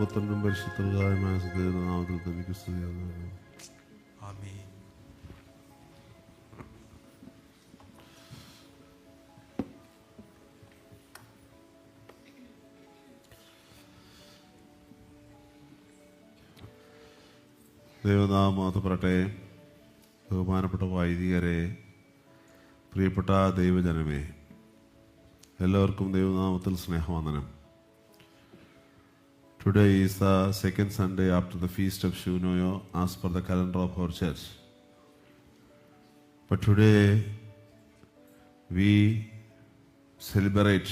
പുത്രനും നാമത്തിൽ മാത്തപ്പെടട്ടെ ബഹുമാനപ്പെട്ട വൈദികരെ പ്രിയപ്പെട്ട ദൈവജനമേ എല്ലാവർക്കും ദൈവനാമത്തിൽ സ്നേഹവന്ദനം today is the second Sunday after the feast of Shunoyo as per the calendar of our church but today we celebrate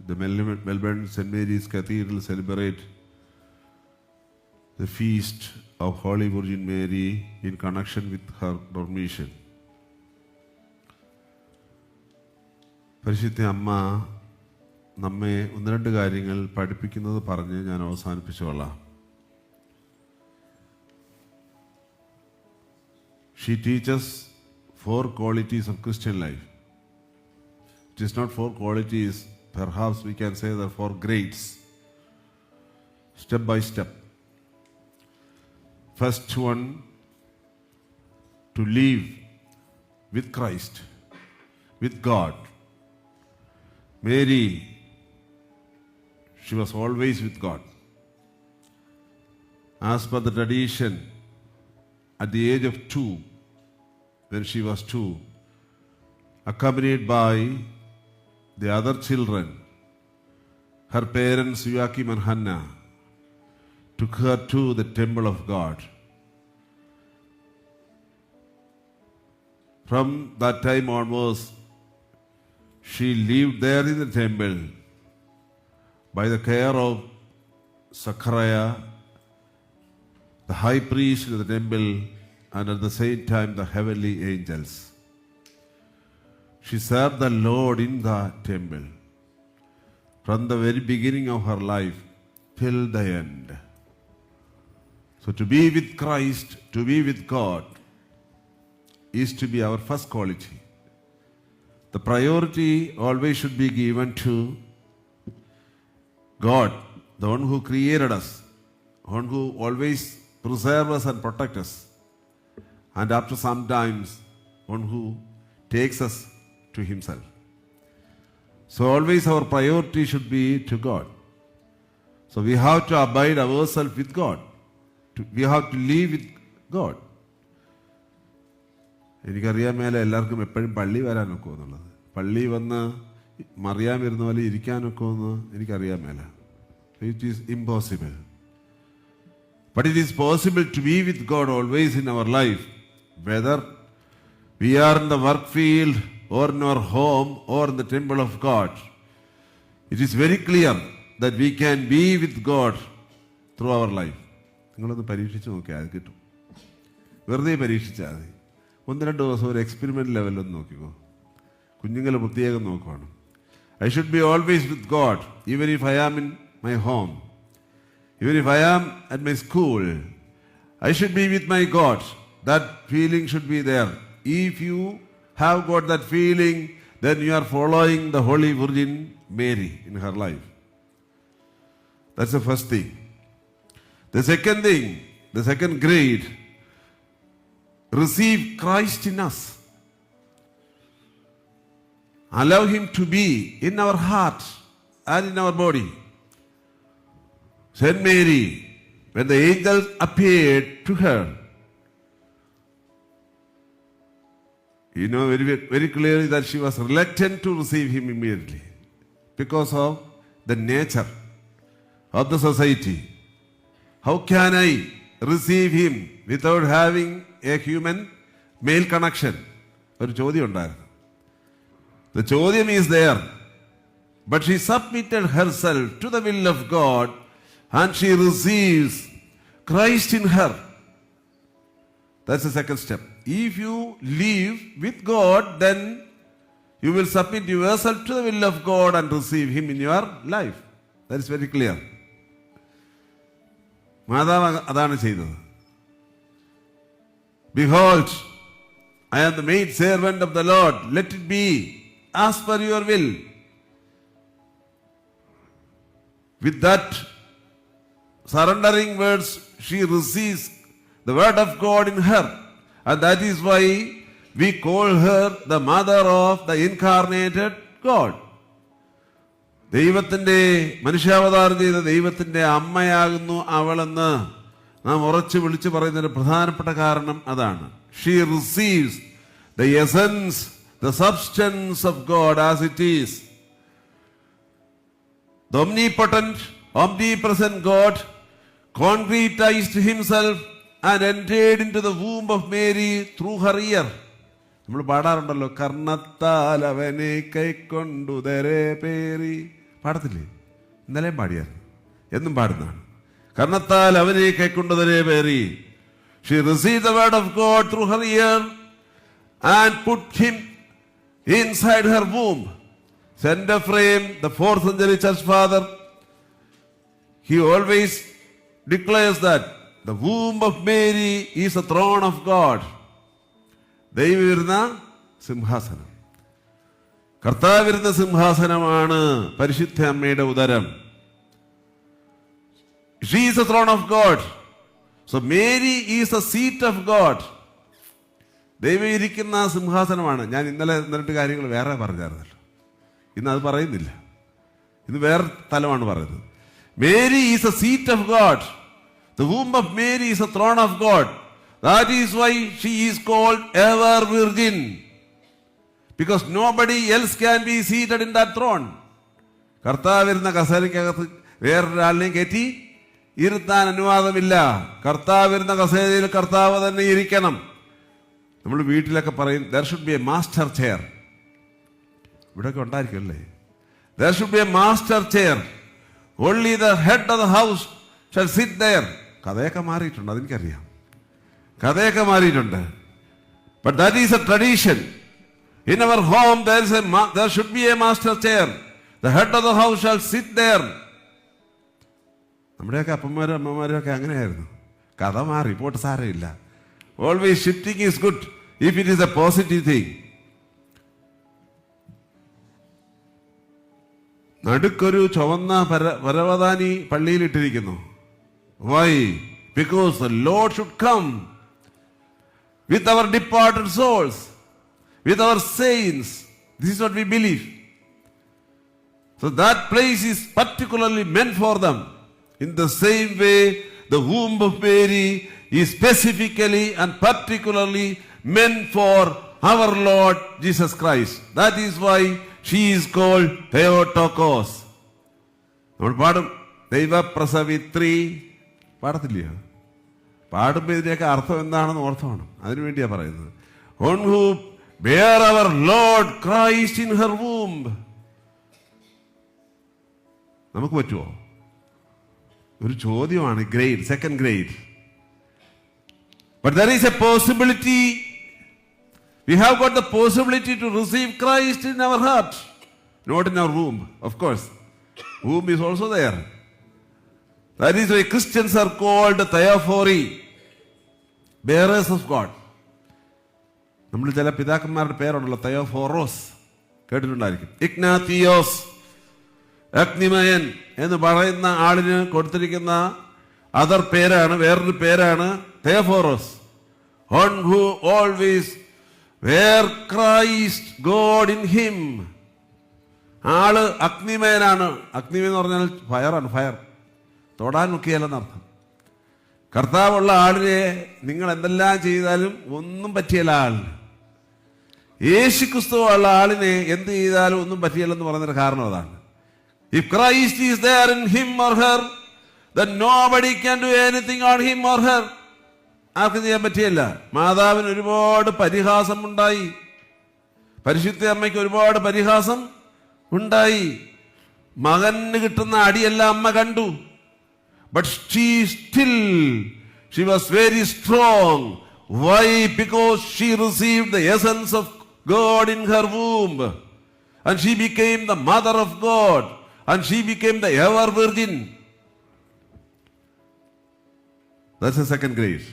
the Mel- Melbourne St. Mary's Cathedral celebrate the feast of Holy Virgin Mary in connection with her dormition. പരിശുദ്ധ അമ്മ നമ്മെ ഒന്ന് രണ്ട് കാര്യങ്ങൾ പഠിപ്പിക്കുന്നത് പറഞ്ഞ് ഞാൻ അവസാനിപ്പിച്ചുകൊള്ളാം she teaches four qualities of Christian life It is not four qualities, perhaps we can say that four grades, step by step. First one, to live with Christ, with God. Mary, she was always with God. As per the tradition, at the age of two, when she was two, accompanied by the other children, her parents Joachim and Hannah took her to the temple of God. From that time onwards, she lived there in the temple by the care of Zachariah, the high priest of the temple, and at the same time the heavenly angels. She served the Lord in the temple from the very beginning of her life till the end. So, to be with Christ, to be with God, is to be our first quality. The priority always should be given to God, the one who created us, one who always preserves us and protects us, and after some times, one who takes us to Himself. So, always our priority should be to God. So, we have to abide ourselves with God. We have to live with God. എനിക്കറിയാൻ മേലെ എല്ലാവർക്കും എപ്പോഴും പള്ളി വരാൻ ഒക്കുമോ എന്നുള്ളത് പള്ളി വന്ന് മറിയാൻ വരുന്ന പോലെ ഇരിക്കാനൊക്കെ ഒക്കുമെന്ന് എനിക്കറിയാൻ മേല it is impossible But it is possible to be with God always in our life, whether we are in the work field or in our home or in the temple of God. It is very clear that we can be with God through our life. നിങ്ങളൊന്ന് പരീക്ഷിച്ച് നോക്കിയാൽ അത് കിട്ടും വെറുതെ പരീക്ഷിച്ചാൽ മതി ഒന്ന് രണ്ട് ദിവസം ഒരു എക്സ്പെരിമെന്റ് ലെവലൊന്ന് നോക്കിക്കോ കുഞ്ഞുങ്ങൾ പ്രത്യേകം നോക്കുവാണ് I should be always with God even if I am in my home Even if I am at my school, I should be with my God. That feeling should be there. If you have got that feeling, then you are following the Holy Virgin Mary in her life. That's the first thing. The second thing, the second grade, receive Christ in us. Allow Him to be in our heart and in our body. Saint Mary, when the angels appeared to her, you know very, very clearly that she was reluctant to receive him immediately because of the nature of the society. How can I receive him without having a human male connection? ഒരു ചോദ്യം ഉണ്ടായിരുന്നു The ചോദ്യം is there. But she submitted herself to the will of God and she receives Christ in her. That's the second step. If you live with God, then you will submit yourself to the will of God and receive Him in your life. That is very clear. മാതാവ് അതാണ് ചെയ്തത് behold I am the maid servant of the Lord let it be as per your will. With that surrendering words, she receives the word of God in her. And that is why we call her the mother of the incarnated God. ദൈവത്തിന്റെ മനുഷ്യാവതാരം ചെയ്ത ദൈവത്തിന്റെ അമ്മയാകുന്നു അവളെന്ന് നാം ഉറച്ചു വിളിച്ചു പറയുന്നതിന് പ്രധാനപ്പെട്ട കാരണം അതാണ്. She receives the essence the substance of God as it is The omnipotent, omnipresent God concretized himself and entered into the womb of Mary through her ear. നമ്മൾ പാടാറുണ്ടല്ലോ കർണത്താൽ അവനെ കൈക്കൊണ്ടുതരെ പേരി പാടത്തില്ലേ? ഇന്നലെയും പാടിയായിരുന്നു. എന്നും പാടുന്നതാണ്. കർണത്താൽ അവനെ കൈക്കൊണ്ടുതരെ പേരി she receive the word of God through her ear and put him inside her womb. Saint Ephraim, the fourth century church father, he always declares that the womb of Mary is the throne of God. ദൈവവിരുന്ന സിംഹാസനം കർത്താവിരുന്ന സിംഹാസനമാണ് പരിശുദ്ധ അമ്മയുടെ ഉദരം she a throne of God so Mary is a seat of God ദൈവം ഇരിക്കുന്ന സിംഹാസനമാണ്. ഞാൻ ഇന്നലെ എന്നിട്ട് കാര്യങ്ങൾ വേറെ പറഞ്ഞായിരുന്നല്ലോ. ഇന്ന് അത് പറയുന്നില്ല. ഇന്ന് വേറെ തലമാണ് പറയുന്നത് Mary is a seat of God the womb of Mary is a throne of God that is why she is called ever virgin because nobody else can be seated in that throne കർത്താവിരുന്ന കസേരയ്ക്കകത്ത് വേറൊരാളിനെയും കയറ്റി ഇരുത്താൻ അനുവാദമില്ല. കർത്താവ് ഇരുന്ന കസേരയിൽ കർത്താവ് തന്നെ ഇരിക്കണം. നമ്മൾ വീട്ടിലൊക്കെ പറയും there should be a master chair ഇവിടെയൊക്കെ ഉണ്ടായിരിക്കും അല്ലേ there should be a master chair only the head of the house shall sit there കഥയൊക്കെ മാറിയിട്ടുണ്ട് അതെനിക്കറിയാം. കഥയൊക്കെ മാറിയിട്ടുണ്ട്. But that is a tradition in our home there should be a master chair the head of the house shall sit there നമ്മുടെയൊക്കെ അപ്പന്മാരും അമ്മമാരും ഒക്കെ അങ്ങനെയായിരുന്നു. കഥ മാറി പോട്ട് സാരമില്ല. Always shifting is good if it is a positive thing നടുക്കൊരു ചുവന്ന പര പരവതാനി പള്ളിയിലിട്ടിരിക്കുന്നു why because the Lord should come with our departed souls with our saints this what we believe so that place is particularly meant for them. In the same way, the womb of Mary is specifically and particularly meant for our Lord Jesus Christ. That is why she is called Theotokos. നമ്മൾ പാടും ദൈവപ്രസവിത്രി പാടത്തില്ലയോ പാടുമ്പോൾ ഇതിന്റെയൊക്കെ അർത്ഥം എന്താണെന്ന് ഓർത്തോണം അതിനു വേണ്ടിയാണ് പറയുന്നത് one who bear our Lord Christ in her womb നമുക്ക് പറ്റുമോ ഒരു ചോദ്യമാണ് grade second grade but there is a possibility we have got the possibility to receive Christ in our heart not in our room of course room is also there that is why Christians are called theophori bearers of God നമ്മൾ ചില പിതാക്കന്മാരുടെ പേരുണ്ടല്ലോ തയോഫോറോസ് കേട്ടിട്ടുണ്ടായിരിക്കും. Ignatius അഗ്നിമയൻ എന്ന് പറയുന്ന ആളിന് കൊടുത്തിരിക്കുന്ന other പേരാണ് വേറൊരു പേരാണ് Theophoros. One who always wear Christ God in him ആൾ അഗ്നിമയനാണ്. അഗ്നിമയൻ എന്ന് പറഞ്ഞാൽ ഫയറാണ് ഫയർ തൊടാൻ നോക്കിയാലെന്നർത്ഥം കർത്താവുള്ള ആളിനെ നിങ്ങൾ എന്തെല്ലാം ചെയ്താലും ഒന്നും പറ്റിയല്ല ആളിന് യേശു ക്രിസ്തു ഉള്ള ആളിനെ എന്ത് ചെയ്താലും ഒന്നും പറ്റിയല്ലെന്ന് പറയുന്നൊരു കാരണം അതാണ്. If Christ is there in him or her, then nobody can do anything on him or her. ആർക്കും ചെയ്യാൻ പറ്റിയല്ല. മാതാവിന് ഒരുപാട് പരിഹാസം ഉണ്ടായി. പരിശുദ്ധ അമ്മയ്ക്ക് ഒരുപാട് പരിഹാസം ഉണ്ടായി. മകന് കിട്ടുന്ന അടിയെല്ലാം അമ്മ കണ്ടു. But she still she was very strong why because she receive the essence of God in her womb and she became the mother of God, and she became the ever virgin. That's the second grace.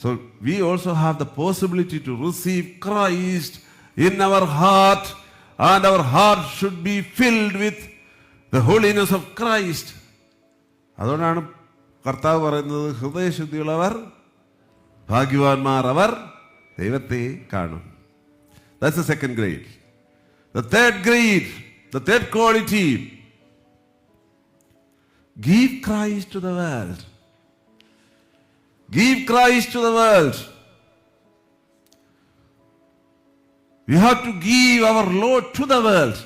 So we also have the possibility to receive Christ in our heart and our heart should be filled with the holiness of Christ. അതുകൊണ്ടാണ് കർത്താവ് പറയുന്നത് ഹൃദയശുദ്ധിയുള്ളവർ ഭാഗ്യവാന്മാർ അവർ ദൈവത്തെ കാണും that's a second grade the third grade the third quality give Christ to the world give Christ to the world we have to give our law to the world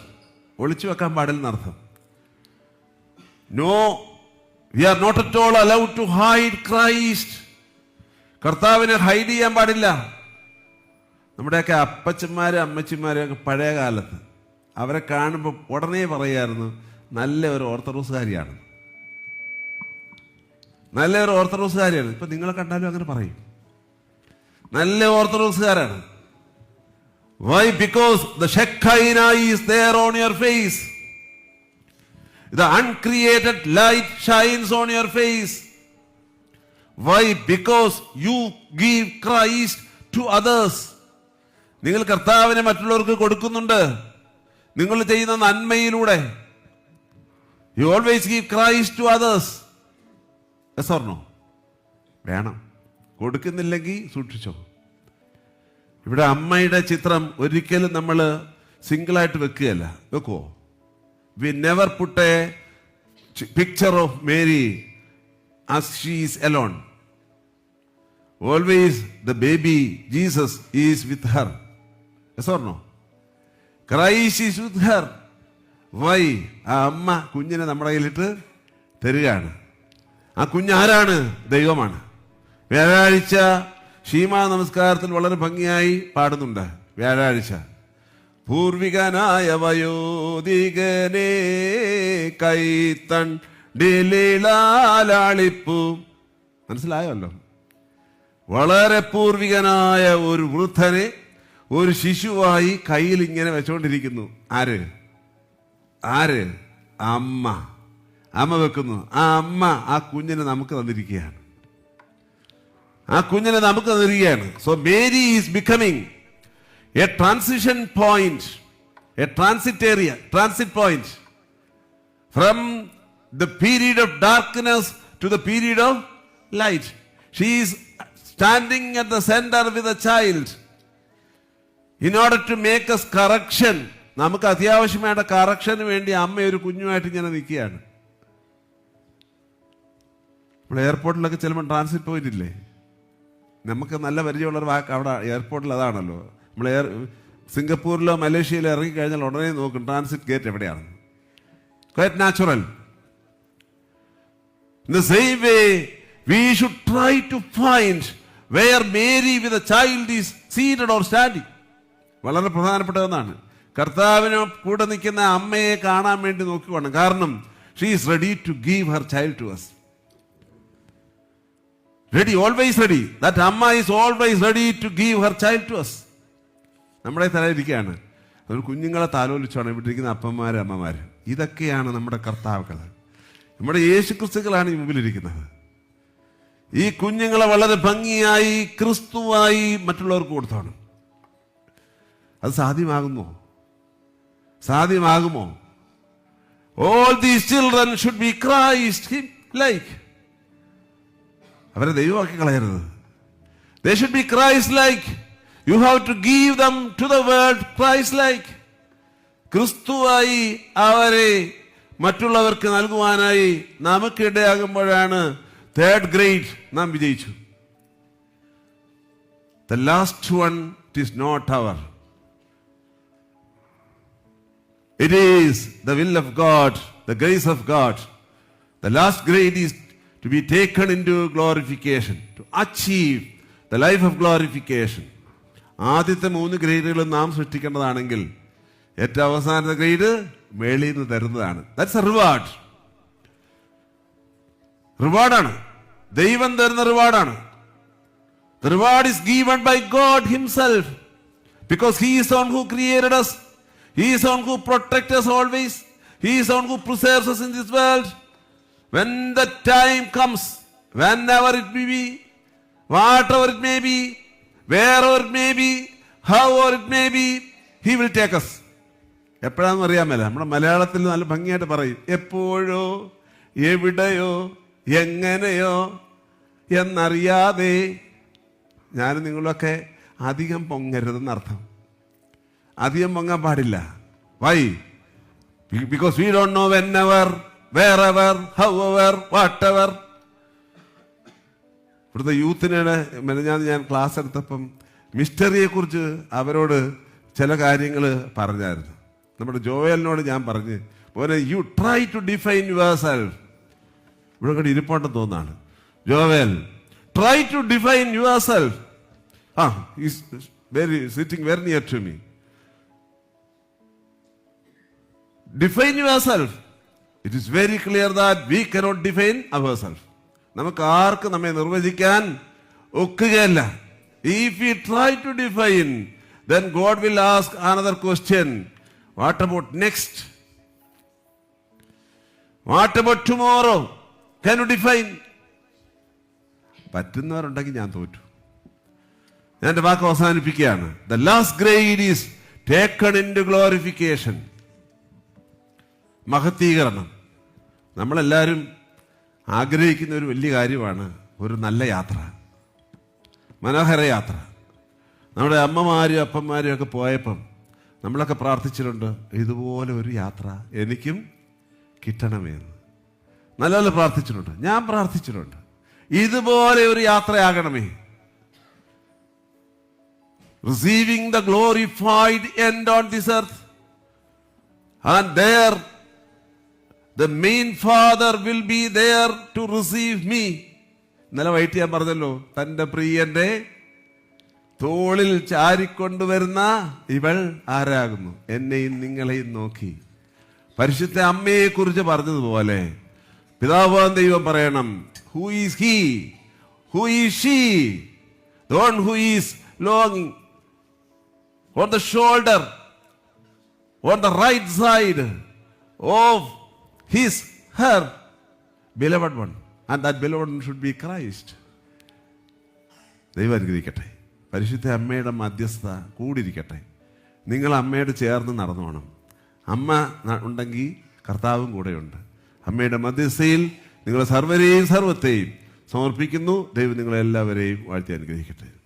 ഒളിച്ചു വെക്കാൻ പാടില്ലെന്നർത്ഥം no we are not at all allowed to hide Christ കർത്താവിനെ hide ചെയ്യാൻ പാടില്ല. നമ്മുടെയൊക്കെ അപ്പച്ചന്മാരും അമ്മച്ചിമാരും ഒക്കെ പഴയ കാലത്ത് അവരെ കാണുമ്പോൾ ഉടനെ പറയായിരുന്നു നല്ല ഒരു ഓർത്തഡോക്സുകാരിയാണ് നല്ല ഒരു ഓർത്തഡോക്സുകാരിയാണ്. ഇപ്പൊ നിങ്ങളെ കണ്ടാലും അങ്ങനെ പറയും. നല്ല ഓർത്തഡോക്സുകാരാണ്. Why because the is on your face the uncreated light shines on your face why because you give Christ to others നിങ്ങൾ കർത്താവിനെ മറ്റുള്ളവർക്ക് കൊടുക്കുന്നുണ്ട്. നിങ്ങൾ ചെയ്യുന്ന നന്മയിലൂടെ. You always give Christ to others S എസോർണോ വേണം. കൊടുക്കുന്നില്ലെങ്കിൽ സൂക്ഷിച്ചോ. ഇവിടെ അമ്മയുടെ ചിത്രം ഒരിക്കലും നമ്മൾ സിംഗിളായിട്ട് വെക്കുകയല്ല. വെക്കുവോ? We never put a picture of Mary as she's alone always the baby Jesus is with her S yes or no Christ is with her why ആ അമ്മ കുഞ്ഞിനെ നമ്മുടെ കയ്യിലിട്ട് തരികയാണ്. ആ കുഞ്ഞാരാണ്? ദൈവമാണ്. വ്യാഴാഴ്ച ഷീമാ നമസ്കാരത്തിൽ വളരെ ഭംഗിയായി പാടുന്നുണ്ട്. വ്യാഴാഴ്ച. പൂർവികനായ വയോധികനെ കൈത്തൺ ഡിലിളാലാളിപ്പു മനസ്സിലായല്ലോ? വളരെ പൂർവികനായ ഒരു വൃദ്ധനെ ഒരു ശിശുവായി കയ്യിൽ ഇങ്ങനെ വെച്ചുകൊണ്ടിരിക്കുന്നു ആര്? ആര്? അമ്മ. അമ്മ വെക്കുന്നു. ആ അമ്മ ആ കുഞ്ഞിനെ നമുക്ക് തന്നിരിക്കുകയാണ്. ആ കുഞ്ഞിനെ നമുക്ക് തന്നിരിക്കുകയാണ്. So Mary is becoming a transition point a transit area transit point from the period of darkness to the period of light she's standing at the centre with a child in order to make us correction നമുക്ക് അത്യാവശ്യമായ കറക്ഷന് വേണ്ടി അമ്മ ഒരു കുഞ്ഞുമായിട്ട് ഇങ്ങനെ നിൽക്കുകയാണ്. നമ്മൾ എയർപോർട്ടിലൊക്കെ ചെല്ലുമ്പോൾ transit point ഇല്ലേ? നമുക്ക് നല്ല പരിചയമുള്ള ഒരു വാക്ക് അവിടെ എയർപോർട്ടിൽ അതാണല്ലോ. നമ്മൾ എയർ സിംഗപ്പൂരിലോ മലേഷ്യയിലോ ഇറങ്ങിക്കഴിഞ്ഞാൽ ഉടനെ നോക്കും ട്രാൻസിറ്റ് ഗേറ്റ് എവിടെയാണ്. Quite natural. വളരെ പ്രധാനപ്പെട്ട ഒന്നാണ്. കർത്താവിന് കൂടെ നിൽക്കുന്ന അമ്മയെ കാണാൻ വേണ്ടി നോക്കുകയാണ് കാരണം she is ready to give her child to us ready always ready that അമ്മ is always ready to give her child to us നമ്മുടെ തലയിരിക്കുകയാണ് ഒരു കുഞ്ഞുങ്ങളെ താലോലിച്ചാണ് ഇവിടെ ഇരിക്കുന്ന അപ്പന്മാർ അമ്മമാർ ഇതൊക്കെയാണ് നമ്മുടെ കർത്താവുകൾ. നമ്മുടെ യേശു ക്രിസ്തുക്കളാണ് ഈ മുമ്പിലിരിക്കുന്നത് ഈ കുഞ്ഞുങ്ങളെ വളരെ ഭംഗിയായി ക്രിസ്തുവായി മറ്റുള്ളവർക്ക് കൊടുത്താണ്. അത് സാധ്യമാകുമോ? സാധ്യമാകുമോ? All these children should be Christ like അവരെ ദൈവമാക്കി കളയരുത്. They should be Christ like you have to give them to the world Christ like ക്രിസ്തുവായി അവരെ മറ്റുള്ളവർക്ക് നൽകുവാനായി നമുക്കിടയാകുമ്പോഴാണ് തേർഡ് ഗ്രേഡ് നാം വിജയിച്ചു. The last one it is not our it is the will of God the grace of God the last grade is be taken into glorification to achieve the life of glorification ആദ്യത്തെ മൂന്ന് ഗ്രേഡുകളും നാം സൃഷ്ടിക്കേണ്ടതാണെങ്കിൽ ഏറ്റവും അവസാനത്തെ grade മേളിൽ നിന്ന് തരുന്നതാണ് that's a reward റിവാർഡാണ് ദൈവം തരുന്ന റിവാർഡാണ് The reward is given by God Himself because He is on who created us. He is on who protects always always. He on who preserves us in this world. When the time comes, whenever it may be, whatever it may be, wherever it may be, however it may be, He will take us. എപ്പോഴാണെന്ന് അറിയാൻ മേല. നമ്മുടെ മലയാളത്തിൽ നല്ല ഭംഗിയായിട്ട് പറയും. എപ്പോഴോ എവിടെയോ എങ്ങനെയോ എന്നറിയാതെ ഞാനും നിങ്ങളൊക്കെ അധികം പൊങ്ങരുതെന്നർത്ഥം അധികം പൊങ്ങാൻ പാടില്ല. Why because we don't know whenever wherever whatever. ഇവിടുത്തെ യൂത്തിനാണ് മെനഞ്ഞാന്ന് ഞാൻ ക്ലാസ് എടുത്തപ്പം മിസ്റ്ററിയെ കുറിച്ച് അവരോട് ചില കാര്യങ്ങൾ പറഞ്ഞായിരുന്നു. നമ്മുടെ ജോയലിനോട് ഞാൻ പറഞ്ഞ് പോലെ you try to define yourself ഇവിടെ കൂടി ഇരിപ്പുണ്ടെന്ന് തോന്നാണ് Joel try to define yourself ah very sitting very near to me define yourself it is very clear that we cannot define our self നമുക്ക് ആർക്ക് നമ്മെ നിർവചിക്കാൻ ഒക്കുകയല്ല. If you try to define then God will ask another question what about next what about tomorrow can you define പറ്റുന്നവരുണ്ടെങ്കിൽ ഞാൻ തോറ്റു. ഞാൻ എന്റെ വാക്ക് അവസാനിപ്പിക്കുകയാണ്. The last grade is taken into glorification മഹത്തീകരണം. നമ്മളെല്ലാവരും ആഗ്രഹിക്കുന്ന ഒരു വലിയ കാര്യമാണ് ഒരു നല്ല യാത്ര. മനോഹര യാത്ര. നമ്മുടെ അമ്മമാരും അപ്പന്മാരും ഒക്കെ പോയപ്പം നമ്മളൊക്കെ പ്രാർത്ഥിച്ചിട്ടുണ്ട് ഇതുപോലെ ഒരു യാത്ര എനിക്കും കിട്ടണമെന്ന്. നല്ലപോലെ പ്രാർത്ഥിച്ചിട്ടുണ്ട്. ഞാൻ പ്രാർത്ഥിച്ചിട്ടുണ്ട് ഇതുപോലെ ഒരു യാത്രയാകണമേ. Receiving the glorified end on this earth and there the main father will be there to receive me ഇന്നലെ വൈകിട്ട് ഞാൻ പറഞ്ഞല്ലോ തന്റെ പ്രിയന്റെ തോളിൽ ചാരിക്കൊണ്ടുവരുന്ന ഇവൾ ആരാകുന്നു? എന്നെയും നിങ്ങളെയും നോക്കി. പരിശുദ്ധ അമ്മയെ കുറിച്ച് പറഞ്ഞതുപോലെ പിതാവാൻ ദൈവം പറയണം who is he who is she then who is long on the shoulder on the right side of his her beloved one. And that beloved one should be Christ. ദൈവം അനുഗ്രഹിക്കട്ടെ. പരിശുദ്ധ അമ്മയുടെ മധ്യസ്ഥ കൂടിയിരിക്കട്ടെ. നിങ്ങൾ അമ്മയോട് ചേർന്ന് നടന്നോണം. അമ്മ ഉണ്ടെങ്കിൽ കർത്താവും കൂടെയുണ്ട്. അമ്മയുടെ മധ്യസ്ഥയിൽ നിങ്ങൾ സർവരെയും സർവത്തെയും സമർപ്പിക്കുന്നു. ദൈവം നിങ്ങളെല്ലാവരെയും വാഴ്ത്തി അനുഗ്രഹിക്കട്ടെ.